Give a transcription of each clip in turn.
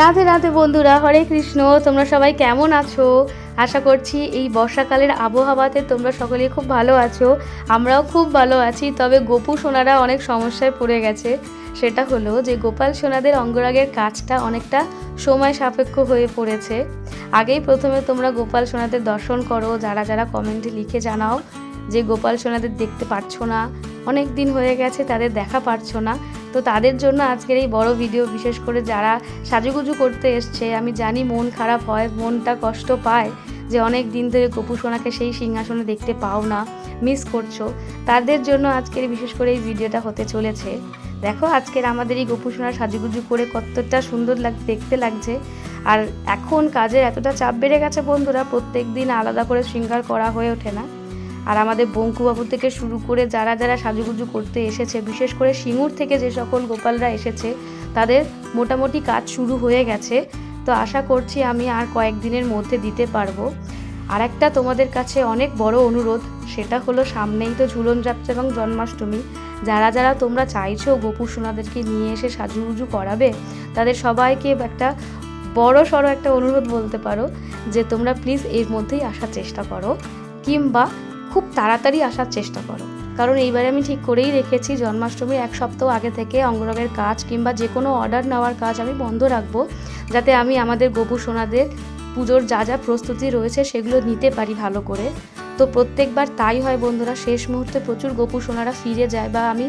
রাধে রাধে বন্ধুরা, হরে কৃষ্ণ, তোমরা সবাই কেমন আছো? আশা করছি এই বর্ষাকালের আবহাওয়াতে তোমরা সকলেই খুব ভালো আছো, আমরাও খুব ভালো আছি। তবে গোপু সোনারা অনেক সমস্যায় পড়ে গেছে। সেটা হলো যে গোপাল সোনাদের অঙ্গরাগের কাজটা অনেকটা সময় সাপেক্ষ হয়ে পড়েছে। আগেই প্রথমে তোমরা গোপাল সোনাদের দর্শন করো, যারা যারা কমেন্টে লিখে জানাও যে গোপাল সোনাদের দেখতে পাচ্ছ না, অনেক দিন হয়ে গেছে তাদের দেখা পাচ্ছ না। তো তাদের জন্য আজকের এই বড় ভিডিও বিশেষ করে যারা সাজুগুজু করতে এসছে, আমি জানি মন খারাপ হয়, মনটা কষ্ট পায় যে অনেক দিন ধরে গোপু সোনাকে সেই সিংহাসনে দেখতে পাও না মিস করছ। তাদের জন্য আজকের বিশেষ করে এই ভিডিওটা হতে চলেছে। দেখো আজকের আমাদের এই গোপু সোনা সাজুগুজু করে কতটা সুন্দর লাগ, দেখতে লাগছে। আর এখন কাজের এতটা চাপ বেড়ে গেছে বন্ধুরা, প্রত্যেক দিন আলাদা করে শৃঙ্গার করা হয়ে ওঠে না। আর আমাদের বঙ্কুবাবু থেকে শুরু করে যারা যারা সাজুগুজু করতে এসেছে, বিশেষ করে সিঙ্গুর থেকে যে সকল গোপালরা এসেছে, তাদের মোটামুটি কাজ শুরু হয়ে গেছে। তো আশা করছি আমি আর কয়েকদিনের মধ্যে দিতে পারব। আর একটা তোমাদের কাছে অনেক বড় অনুরোধ, সেটা হলো সামনেই তো ঝুলন যাত্রা এবং জন্মাষ্টমী। যারা যারা তোমরা চাইছো গোপু সোনাদেরকে নিয়ে এসে সাজুগুজু করাবে, তাদের সবাইকে একটা বড় সড়ো একটা অনুরোধ বলতে পারো যে তোমরা প্লিজ এর মধ্যেই আসার চেষ্টা করো। কিংবা খুব তাড়াতাড়ি আসার চেষ্টা করো। কারণ এইবারে আমি ঠিক করেই রেখেছি জন্মাষ্টমীর এক সপ্তাহ আগে থেকে অঙ্গরাগের কাজ কিংবা যে কোনো অর্ডার নেওয়ার কাজ আমি বন্ধ রাখব, যাতে আমি আমাদের গোপু সোনাদের পুজোর যা যা প্রস্তুতি রয়েছে সেগুলো নিতে পারি ভালো করে। তো প্রত্যেকবার তাই হয় বন্ধুরা, শেষ মুহূর্তে প্রচুর গোপু সোনারা ফিরে যায় বা আমি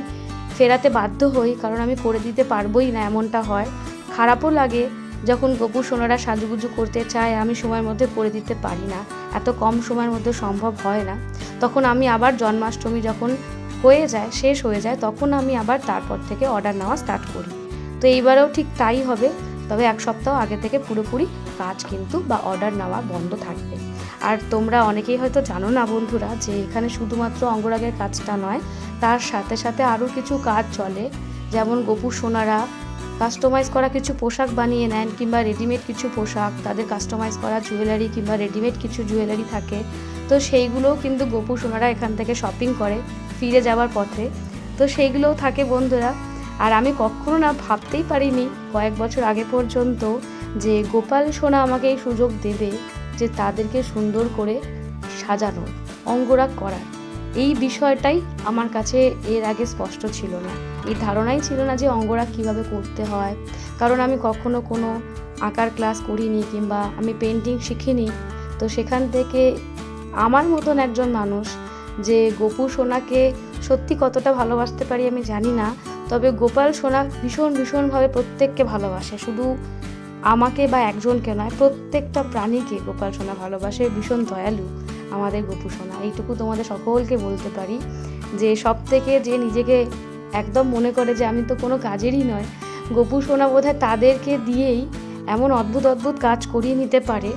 ফেরাতে বাধ্য হই, কারণ আমি করে দিতে পারবোই না এমনটা হয়। খারাপও লাগে যখন গোপু সোনারা সাজুগুজু করতে চায়, আমি সময়ের মধ্যে করে দিতে পারি না। এত কম সময়ের মধ্যে সম্ভব হয় না। তখন আমি আবার জন্মাষ্টমী যখন হয়ে যায়, শেষ হয়ে যায়, তখন আমি আবার তারপর থেকে অর্ডার নেওয়া স্টার্ট করি। তো এইবারেও ঠিক তাই হবে। তবে এক সপ্তাহ আগে থেকে পুরোপুরি কাজ কিন্তু বা অর্ডার নেওয়া বন্ধ থাকবে। আর তোমরা অনেকেই হয়তো জানো না বন্ধুরা, যে এখানে শুধুমাত্র অঙ্গরাগের কাজটা নয়, তার সাথে সাথে আরও কিছু কাজ চলে। যেমন গোপু সোনারা কাস্টমাইজ করা কিছু পোশাক বানিয়ে নেন কিংবা রেডিমেড কিছু পোশাক, তাদের কাস্টমাইজ করা জুয়েলারি কিংবা রেডিমেড কিছু জুয়েলারি থাকে। তো সেইগুলোও কিন্তু গোপু সোনারা এখান থেকে শপিং করে, ফিরে যাওয়ার পথে। তো সেইগুলোও থাকে বন্ধুরা। আর আমি কখনো না ভাবতেই পারিনি কয়েক বছর আগে পর্যন্ত যে গোপাল সোনা আমাকে এই সুযোগ দেবে যে তাদেরকে সুন্দর করে সাজানো অঙ্গরাগ করার। এই বিষয়টাই আমার কাছে এর আগে স্পষ্ট ছিল না। এই ধারণাই ছিল না যে অঙ্গরাগ কীভাবে করতে হয়। কারণ আমি কখনো কোনো আঁকার ক্লাস করিনি কিংবা আমি পেন্টিং শিখিনি। তো সেখান থেকে আমার মতন একজন মানুষ যে গোপু সোনাকে সত্যি কতটা ভালোবাসতে পারি আমি জানি না। তবে গোপাল সোনা ভীষণ ভীষণভাবে প্রত্যেককে ভালোবাসে। শুধু আমাকে বা একজনকে নয়, প্রত্যেকটা প্রাণীকে গোপাল সোনা ভালোবাসে, ভীষণ দয়ালু। আমাদের গোপু সোনা, এইটুকু তোমাদের সকলকে বলতে পারি যে সব থেকে যে নিজেকে একদম মনে করে যে আমি তো কোনো কাজেরই নয়, গোপু সোনা বোধহয় তাদেরকে দিয়েই এমন অদ্ভুত অদ্ভুত কাজ করিয়ে নিতে পারে।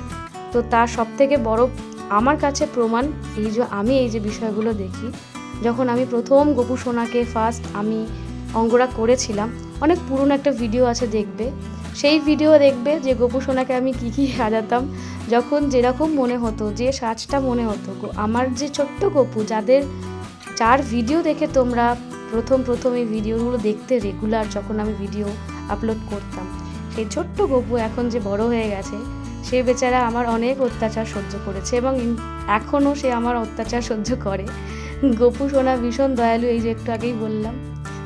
তো তার সব থেকে বড় আমার কাছে প্রমাণ এই যে আমি এই যে বিষয়গুলো দেখি, যখন আমি প্রথম গোপু সোনাকে ফার্স্ট আমি অঙ্গরা করেছিলাম, অনেক পুরনো একটা ভিডিও আছে দেখবে। সেই ভিডিও দেখবে যে গোপু সোনাকে আমি কী কী সাজাতাম। যখন যেরকম মনে হতো, যে সাজটা মনে হতো আমার যে ছোট্ট গপু, যাদের যার ভিডিও দেখে তোমরা প্রথম প্রথম এই ভিডিওগুলো দেখতে রেগুলার যখন আমি ভিডিও আপলোড করতাম। সেই ছোট্ট গপু এখন যে বড় হয়ে গেছে, সে বেচারা আমার অনেক অত্যাচার সহ্য করেছে এবং এখনও সে আমার অত্যাচার সহ্য করে। গপু সোনা ভীষণ দয়ালু, এই যে একটু আগেই বললাম,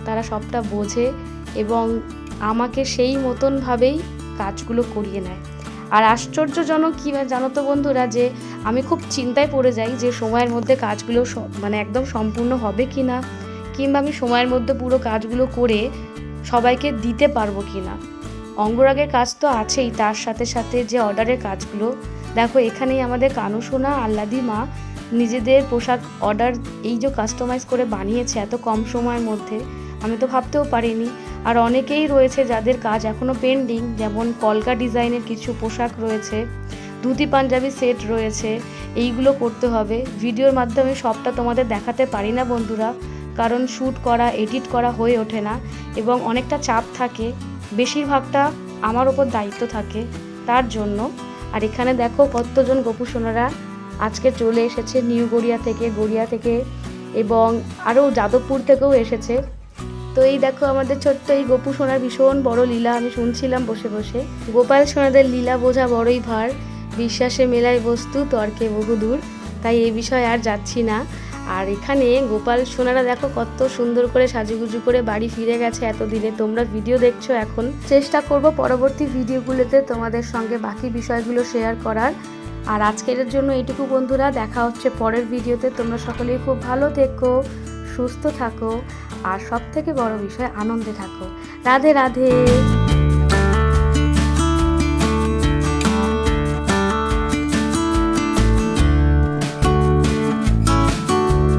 তারা সবটা বোঝে এবং আমাকে সেই মতনভাবেই কাজগুলো করিয়ে নেয়। আর আশ্চর্যজনক কী জানো তো বন্ধুরা যে আমি খুব চিন্তায় পড়ে যাই যে সময়ের মধ্যে কাজগুলো মানে একদম সম্পূর্ণ হবে কি না, কিংবা আমি সময়ের মধ্যে পুরো কাজগুলো করে সবাইকে দিতে পারব কি না। অঙ্গরাগের কাজ তো আছেই, তার সাথে সাথে যে অর্ডারের কাজগুলো, দেখো এখানেই আমাদের কানুসোনা, আল্লাদি মা নিজেদের পোশাক অর্ডার এই যে কাস্টমাইজ করে বানিয়েছে এত কম সময়ের মধ্যে আমি তো ভাবতেও পারিনি। আর অনেকেই রয়েছে যাদের কাজ এখনও পেন্ডিং যেমন কলকা ডিজাইনের কিছু পোশাক রয়েছে, ধুতি পাঞ্জাবি সেট রয়েছে, এইগুলো করতে হবে। ভিডিওর মাধ্যমে সবটা তোমাদের দেখাতে পারি না বন্ধুরা, কারণ শ্যুট করা এডিট করা হয়ে ওঠে না এবং অনেকটা চাপ থাকে। বেশিরভাগটা আমার ওপর দায়িত্ব থাকে, তার জন্য। আর এখানে দেখো কতজন গোপু সোনারা আজকে চলে এসেছে, নিউ গড়িয়া থেকে গড়িয়া থেকে এবং আরও যাদবপুর থেকেও এসেছে। তো এই দেখো আমাদের ছোট্ট এই গোপু সোনার ভীষণ বড় লীলা, আমি শুনছিলাম বসে বসে। গোপাল সোনাদের লীলা বোঝা বড়ই ভার, বিশ্বাসে মেলায় বস্তু তর্কে বহুদূর তাই এই বিষয়ে আর যাচ্ছি না। আর এখানে গোপাল সোনারা দেখো কত সুন্দর করে সাজুগুজু করে বাড়ি ফিরে গেছে এতদিনে। তোমরা ভিডিও দেখছ এখন। চেষ্টা করব পরবর্তী ভিডিওগুলোতে তোমাদের সঙ্গে বাকি বিষয়গুলো শেয়ার করার। আর আজকের জন্য এইটুকু বন্ধুরা, দেখা হচ্ছে পরের ভিডিওতে তোমরা সকলেই খুব ভালো থেকো। সুস্থ থাকো। আর সব থেকে বড় বিষয় আনন্দে থাকো। রাধে রাধে।